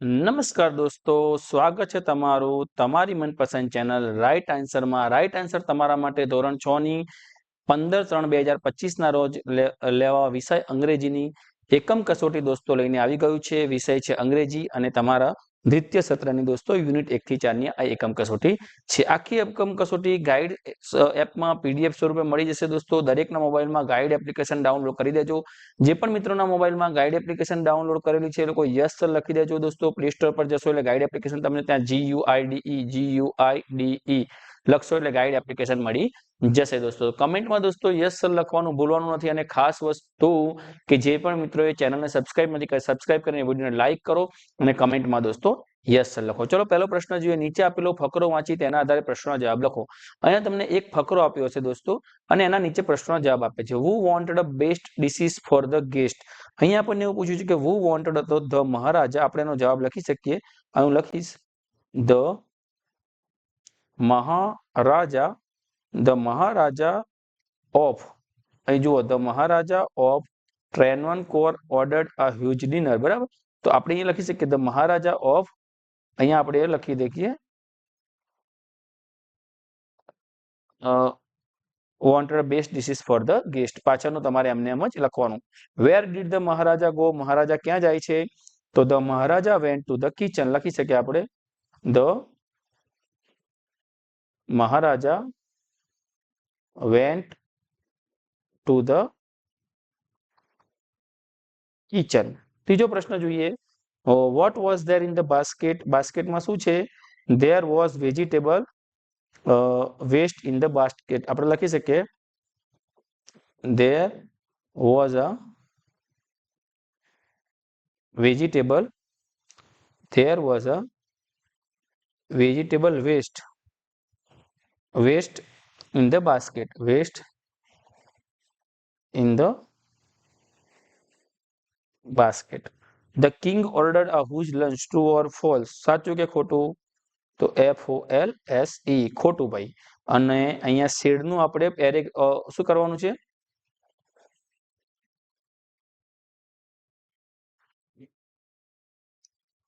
નમસ્કાર દોસ્તો, સ્વાગત છે તમારું તમારી મનપસંદ ચેનલ રાઈટ આન્સરમાં. રાઈટ આન્સર તમારા માટે ધોરણ છ ની પંદર ત્રણ બે હજાર પચીસના રોજ લેવા વિષય અંગ્રેજીની એકમ કસોટી દોસ્તો લઈને આવી ગયું છે. વિષય છે અંગ્રેજી અને તમારા દ્વિતીય સત્રની દોસ્તો, યુનિટ એક થી ચારની આ એકમ કસોટી છે. આખી એકમ કસોટી ગાઈડ એપમાં પીડીએફ સ્વરૂપે મળી જશે દોસ્તો. દરેકના મોબાઈલમાં ગાઈડ એપ્લિકેશન ડાઉનલોડ કરી દેજો. જે પણ મિત્રોના મોબાઈલમાં ગાઈડ એપ્લિકેશન ડાઉનલોડ કરેલી છે એ લોકો યસ લખી દેજો દોસ્તો. પ્લે સ્ટોર પર જશો એટલે ગાઈડ એપ્લિકેશન તમને ત્યાં G U I D G U I D લખશો એટલે ગાઈડ એપ્લિકેશન મળી જશે દોસ્તો. કમેન્ટમાં દોસ્તો યસ સર લખવાનું ભૂલવાનું નથી અને ખાસ વસ્તુ કે જે પણ મિત્રોએ ચેનલને સબસ્ક્રાઇબ નથી કરી સબસ્ક્રાઇબ કરીને વિડીયોને લાઇક કરો અને કમેન્ટમાં દોસ્તો યસ સર લખો. ચલો પહેલો પ્રશ્ન જોઈએ. નીચે આપેલો ફકરો વાંચી તેના આધારે પ્રશ્નનો જવાબ લખો. અહીંયા તમને એક ફકરો આપ્યો છે દોસ્તો અને એના નીચે પ્રશ્નનો જવાબ આપે છે. Who wanted a best dishes for the guest અહીંયા આપણને એવું પૂછ્યું છે કે વુ વોન્ટેડ હતો ધ મહારાજા? આપણે એનો જવાબ લખી શકીએ. હું લખીશ. The Maharaja the Maharaja of અહીં જુઓ the Maharaja of Travancore ordered a huge dinner બરાબર તો આપણે અહીંયા લખી શકીએ ધ મહારાજા ઓફ અહીંયા આપણે લખી દઈએ wanted best dishes for the guest પાછળનું તમારે એમને એમ જ લખવાનું where did the Maharaja go મહારાજા ક્યાં જાય છે તો the Maharaja went to the kitchen લખી શકીએ આપણે the Maharaja went to the kitchen ત્રીજો પ્રશ્ન જોઈએ what was there in the basket બાસ્કેટમાં શું છે there was vegetable waste in the basket આપણે લખી શકીએ there was a vegetable there was a vegetable waste waste in the basket, waste in the basket. The king ordered a huge lunch, true or false? સાચું કે ખોટું તો F O L S E ખોટું ભાઈ અને અહીંયા શેડનું આપણે array શું કરવાનું છે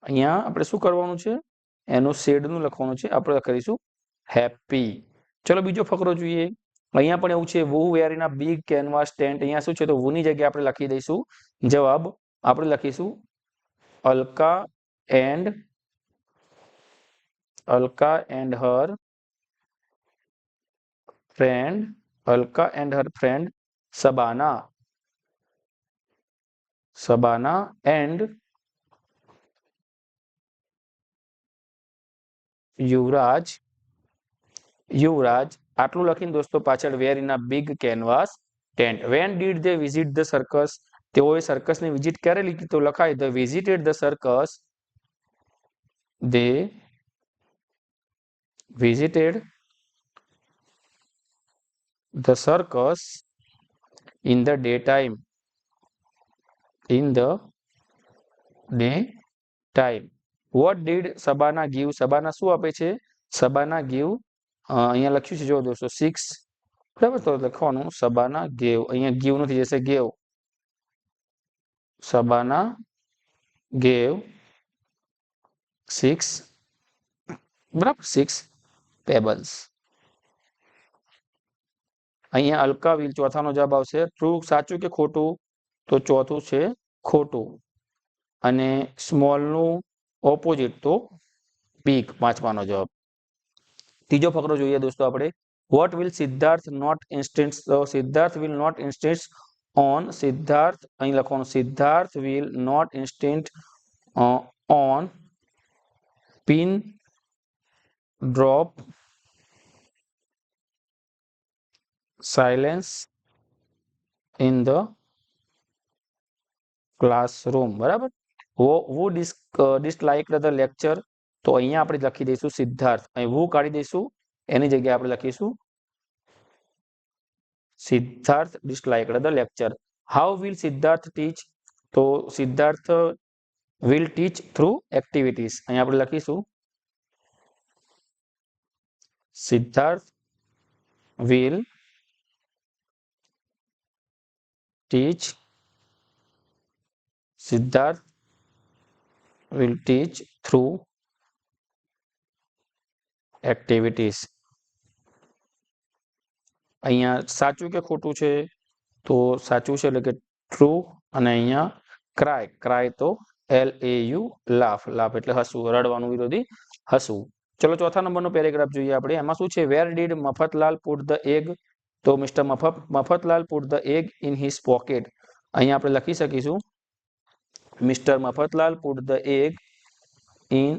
અહીંયા આપણે શું કરવાનું છે એનું શેડનું લખવાનું છે આપણે કરીશું હેપી ચલો બીજો ફકરો જોઈએ. અહીંયા પણ એવું છે વુ વેરીના બિગ કેનવાસ ટેન્ટ અહીંયા શું છે તો વુની જગ્યાએ આપણે લખી દઈશું. જવાબ આપણે લખીશું, Alka and Alka and her friend, Alka and her friend Sabana. Sabana and Yuvraj Yuvraj, આટલું લખીને દોસ્તો પાછળ where in a big canvas tent when did they visit the circus તેઓએ સર્કસની વિઝિટ ક્યારે લીધી? તો લખાય the visited the circus they visited the circus in the day time in the day time what did Sabana give Sabana શું આપે છે? Sabana give અહીંયા લખ્યું છે, જો દોસ્તો સિક્સ બરાબર? તો લખવાનું સબાના ગેવ. અહીંયા ગીવ નથી, જશે ગેવ. સબાના ગેવ સિક્સ બરાબર? સિક્સ પેબલ્સ અહીંયા અલકા વિલ ચોથાનો જવાબ આવશે. ટ્રુ સાચું કે ખોટું? તો ચોથું છે ખોટું. અને સ્મોલનું ઓપોઝિટ તો પીક પાંચમાનો જવાબ. ત્રીજો ફકરો જોઈએ દોસ્તો આપણે. What will Siddharth not instance Siddharth will not instance on Siddharth અહીં લખવાનું Siddharth will not instant on pin drop silence in the classroom બરાબર? વુ ડિસલાઇક ધ લેક્ચર તો અહીંયા આપણે લખી દઈશું સિદ્ધાર્થ. અહીં વુ કાઢી દઈશું, એની જગ્યાએ આપણે લખીશું Siddharth dislike the lecture. How will Siddharth teach તો Siddharth will teach through activities અહીંયા આપણે લખીશું Siddharth will teach Siddharth will teach through activities. અહીંયા સાચું કે ખોટું છે? તો સાચું છે એટલે કે ટ્રુ અને અહીંયા ક્રાય ક્રાય તો L A U laugh laugh એટલે હસવું. રડવાનું વિરોધી હસવું. ચલો ચોથા નંબરનો પેરેગ્રાફ જોઈએ આપણે. એમાં શું છે? Where did Mafatlal put the egg તો mister Mafat, Mafatlal put the egg in his pocket અહીંયા આપણે લખી શકીશું. Mister Mafatlal put the egg in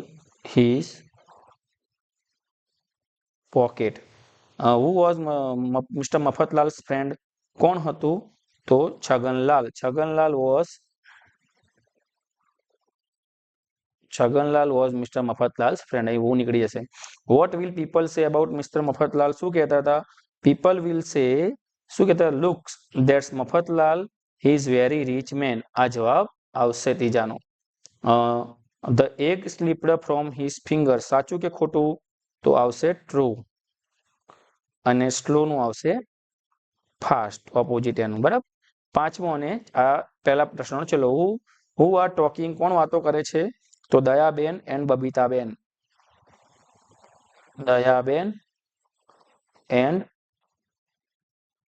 his pocket who was mister Mafatlal's friend કોણ હતું તો Chhaganlal Chhaganlal was Chhaganlal was mister Mafatlal's friend અહીં હું નીકળી જશે what will people say about mister Mafatlal શું કહેતા હતા પીપલ વિલ સે શું કહેતા looks that's Mafatlal he is very rich man આ જવાબ આવશે ત્રીજાનો the egg slipped from his finger સાચું કે ખોટું તો આવશે ટ્રુ અને સ્લોનું આવશે ફાસ્ટ ઓપોઝિટ એનું, બરાબર? પાંચમો અને આ પહેલા પ્રશ્ન ચલો હુ હુ આર ટોકિંગ કોણ વાતો કરે છે? તો Dayaben and Babitaben. Dayaben and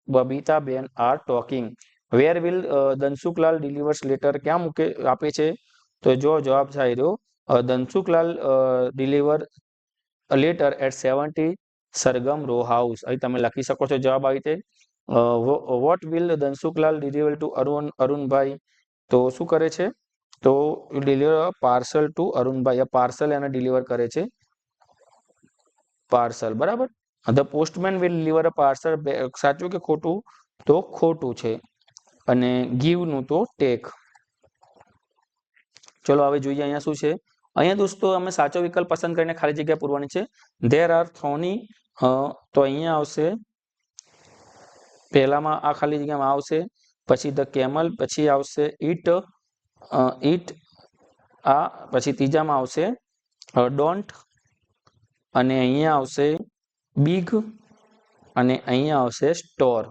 Babitaben are talking where will Dhansukhlal delivers letter ક્યાં મૂકે, આપે છે? તો જો જવાબ થાય રહ્યો Dhansukhlal deliver letter at seventy Sargam row house અહીં તમે લખી શકો છો જવાબ આવી રીતે. What will Dhansukhlal deliver to Arun Arunbhai તો શું કરે છે? તો ડિલિવર પાર્સલ ટુ અરુણભાઈ આ પાર્સલ એને ડિલિવર કરે છે. પાર્સલ બરાબર? The postman will deliver a parcel સાચું કે ખોટું? તો ખોટું છે. અને ગીવનું તો ટેક ચલો, હવે જોઈએ અહીંયા શું છે. અહીંયા દોસ્તો અમે સાચો વિકલ્પ પસંદ કરીને ખાલી જગ્યા પૂરવાની છે. ધેર આર થોની તો અહીંયા આવશે. પહેલામાં આ ખાલી જગ્યામાં આવશે, પછી ધ કેમલ પછી આવશે ઈટ ઈટ આ, પછી ત્રીજામાં આવશે ડોન્ટ અને અહીંયા આવશે બિગ અને અહીંયા આવશે સ્ટોર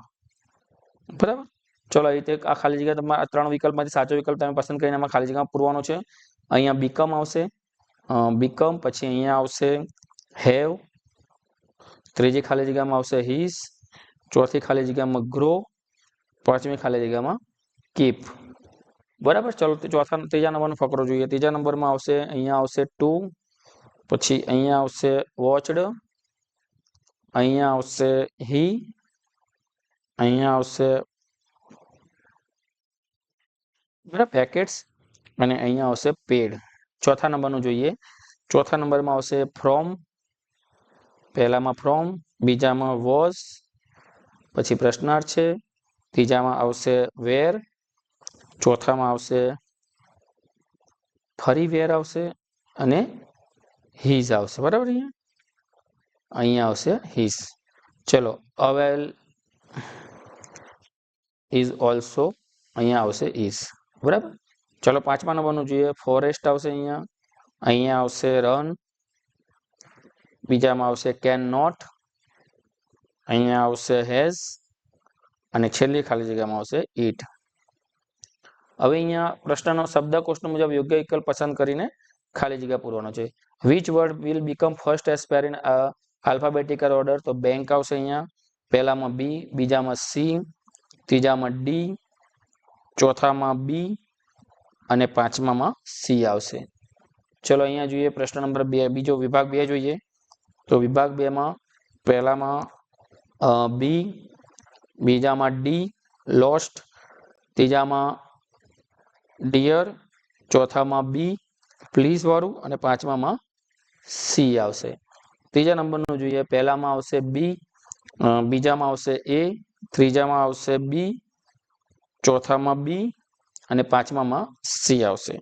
બરાબર? ચલો એ રીતે આ ખાલી જગ્યા તમારા ત્રણ વિકલ્પમાંથી સાચો વિકલ્પ તમે પસંદ કરીને એમાં ખાલી જગ્યા પૂરવાનો છે. અહીંયા બીકમ આવશે બીકમ પછી અહીંયા આવશે હેવ ત્રીજી ખાલી જગ્યામાં આવશે હીસ ચોથી ખાલી જગ્યામાં ગ્રો પાંચમી ખાલી જગ્યામાં કીપ બરાબર ચલો ચોથા ત્રીજા નંબરનો ફકરો જોઈએ ત્રીજા નંબરમાં આવશે અહીંયા આવશે ટુ પછી અહીંયા આવશે વોચડ અહીંયા આવશે હી અહીંયા આવશે બરાબર પેકેટ્સ અને અહીંયા આવશે પેડ ચોથા નંબરનું જોઈએ. ચોથા નંબરમાં આવશે ફ્રોમ પહેલામાં ફ્રોમ બીજામાં વોઝ પછી પ્રશ્નાર્થ. છે ત્રીજામાં આવશે વેર ચોથામાં આવશે ફરી વેર આવશે અને હિઝ આવશે. બરાબર અહીંયા? અહીંયા આવશે હિઝ ચલો અવેલ ઇઝ ઓલ્સો અહીંયા આવશે ઇઝ બરાબર? ચલો પાંચમા નંબરનું જોઈએ ફોરેસ્ટ આવશે અહીંયા અહીંયા આવશે રન બીજામાં આવશે કેન નોટ અહીંયા આવશે હેઝ અને છેલ્લી ખાલી જગ્યામાં આવશે ઈટ હવે અહીંયા પ્રશ્નનો શબ્દકોષ્ટ મુજબ યોગ્ય વિકલ્પ પસંદ કરીને ખાલી જગ્યા પૂરવાનો છે। Which word will become first as per per in alphabetical order તો બેંક આવશે અહીંયા। પહેલામાં બી બીજામાં સી ત્રીજામાં ડી ચોથામાં બી અને પાંચમામાં સી આવશે. ચલો અહીંયા જોઈએ પ્રશ્ન નંબર બે. બીજો વિભાગ બે જોઈએ. તો વિભાગ બેમાં પહેલામાં બી બીજામાં ડી લોસ્ટ ત્રીજામાં ડિયર ચોથામાં બી પ્લીઝ વાળું અને પાંચમામાં સી આવશે. ત્રીજા નંબરનું જોઈએ. પહેલામાં આવશે બી બીજામાં આવશે એ ત્રીજામાં આવશે બી ચોથામાં બી અને પાંચમામાં સી આવશે.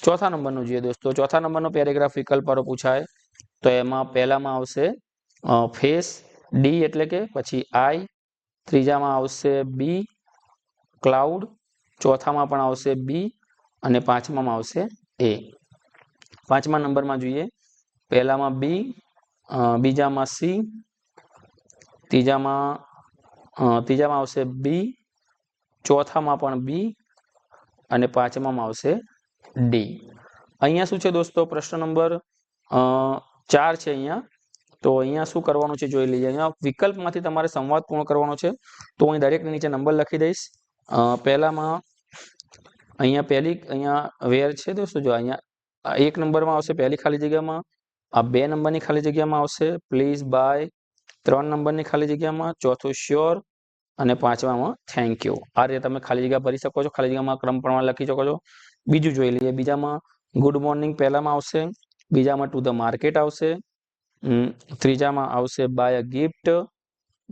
ચોથા નંબરનું જોઈએ દોસ્તો, ચોથા નંબરનો પેરેગ્રાફ વિકલ્પ પર પૂછાય. તો એમાં પહેલામાં આવશે ફેસ, ડી એટલે કે પછી આઈ, ત્રીજામાં આવશે બી, ક્લાઉડ, ચોથામાં પણ આવશે બી અને પાંચમામાં આવશે એ. પાંચમા નંબરમાં જોઈએ, પહેલામાં બી બીજામાં સી, ત્રીજામાં ત્રીજામાં આવશે બી, ચોથામાં પણ બી અને પાંચમામાં આવશે ડી અહીંયા શું છે દોસ્તો? પ્રશ્ન નંબર ચાર છે અહીંયા. તો અહીંયા શું કરવાનું છે જોઈ લઈએ. અહીંયા વિકલ્પમાંથી તમારે સંવાદ પૂર્ણ કરવાનો છે. તો હું દરેકની નીચે નંબર લખી દઈશ. પહેલામાં અહીંયા પહેલી, અહીંયા વેર છે દોસ્તો? જો અહીંયા એક નંબરમાં આવશે પહેલી ખાલી જગ્યામાં. આ બે નંબરની ખાલી જગ્યામાં આવશે. પ્લીઝ બાય ત્રણ નંબરની ખાલી જગ્યામાં. ચોથું શ્યોર અને પાંચમામાં થેન્ક યુ આ રીતે તમે ખાલી જગ્યા ભરી શકો છો. ખાલી જગ્યામાં ક્રમ પ્રમાણે લખી શકો છો. બીજું જોઈ લઈએ. બીજામાં ગુડ મોર્નિંગ પહેલામાં આવશે. બીજામાં ટુ ધ માર્કેટ આવશે. ત્રીજામાં આવશે buy a gift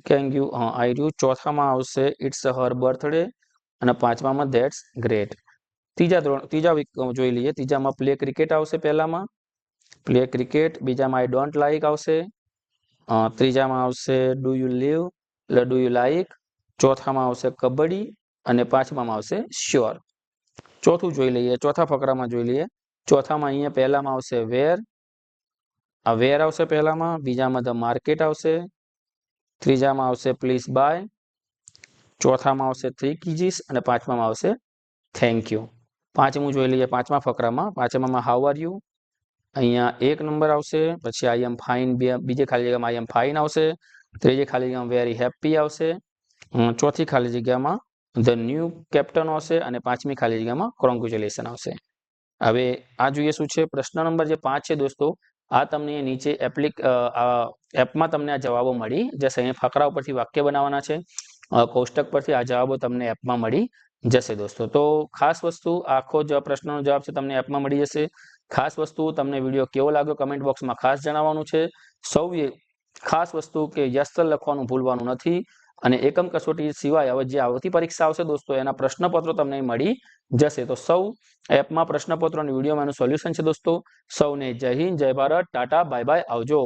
thank you I you ચોથામાં આવશે ઇટ્સ હર બર્થડે અને પાંચમામાં ધેટ્સ ગ્રેટ ત્રીજા ધોરણ, ત્રીજા જોઈ લઈએ. ત્રીજામાં પ્લે ક્રિકેટ આવશે પહેલામાં. પ્લે ક્રિકેટ બીજામાં આઈ ડોન્ટ લાઈક આવશે. ત્રીજામાં આવશે ડુ યુ લીવ એટલે ડુ યુ લાઈક ચોથામાં આવશે કબડ્ડી અને પાંચમામાં આવશે શ્યોર. ચોથું જોઈ લઈએ, ચોથા ફકરામાં જોઈ લઈએ. ચોથામાં અહીંયા પહેલામાં આવશે વેર. આ વેર આવશે પહેલામાં, બીજામાં ધ માર્કેટ આવશે. ત્રીજામાં આવશે પ્લીઝ બાય. ચોથામાં આવશે થ્રી કીજીસ અને પાંચમામાં આવશે થેન્ક યુ. પાંચમું જોઈ લઈએ, પાંચમા ફકરામાં. પાંચમામાં હાઉ આર યુ? અહીંયા એક નંબર આવશે, પછી આઈ એમ ફાઇન બીજે ખાલી જગ્યામાં આઈ એમ ફાઇન આવશે. ત્રીજી ખાલી જગ્યામાં વેરી હેપી આવશે. ચોથી ખાલી જગ્યામાં ધ ન્યૂ કેપ્ટન આવશે અને પાંચમી ખાલી જગ્યામાં કોંગ્રેચ્યુલેશન આવશે. હવે આ જોઈએ શું છે? પ્રશ્ન નંબર જે પાંચ છે દોસ્તો, આ તમને નીચે એપ્લિક એપમાં તમને આ જવાબો મળી. જશે. અહીં ફકરા ઉપરથી વાક્ય બનાવવાના છે. કોષ્ટક પરથી આ જવાબો તમને એપમાં મળી જશે દોસ્તો. તો ખાસ વસ્તુ, આખો પ્રશ્નનો જવાબ છે તમને એપમાં મળી જશે. ખાસ વસ્તુ, તમને વીડિયો કેવો લાગ્યો કમેન્ટ બોક્સમાં ખાસ જણાવવાનું છે. સૌએ ખાસ વસ્તુ કે યસ્તર લખવાનું ભૂલવાનું નથી. અને એકમ કસોટી સિવાય હવે જે આવતી પરીક્ષા આવશે દોસ્તો, એના પ્રશ્નપત્રો તમને મળી જશે. તો સૌ એપમાં પ્રશ્નપત્રો અને વિડીયોમાં એનું સોલ્યુશન છે દોસ્તો. સૌને જય હિન્દ, જય ભારત, ટાટા, બાય બાય, આવજો.